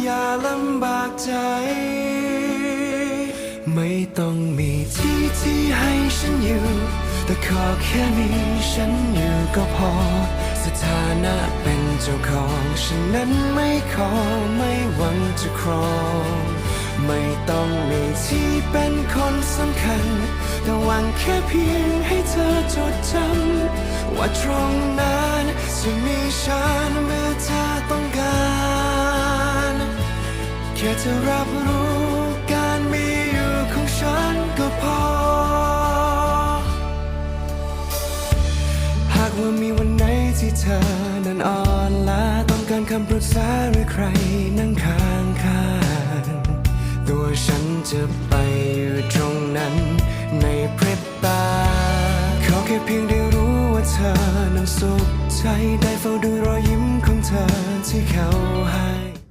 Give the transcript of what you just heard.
อย่าลำบากใจ ไม่ต้องมีที่ที่ให้ฉันอยู่ แต่ขอแค่มีฉันอยู่ก็พอ สถานะเป็นเจ้าของฉันนั้นไม่ขอไม่หวังจะครอง ไม่ต้องมีที่เป็นคนสำคัญ แต่หวังแค่เพียงให้เธอจดจำว่าตรงนั้น แค่จะรับรู้การมีอยู่ของฉันก็พอ หากว่ามีวันไหนที่เธอนั้นอ่อนล้าต้องการคำปรึกษาหรือใครนั่งข้างข้างตัวฉันจะไปอยู่ตรงนั้นในพริบตา ขอแค่เพียงได้รู้ว่าเธอนั้นสุขใจได้เฝ้าดูรอยยิ้มของเธอที่เขาให้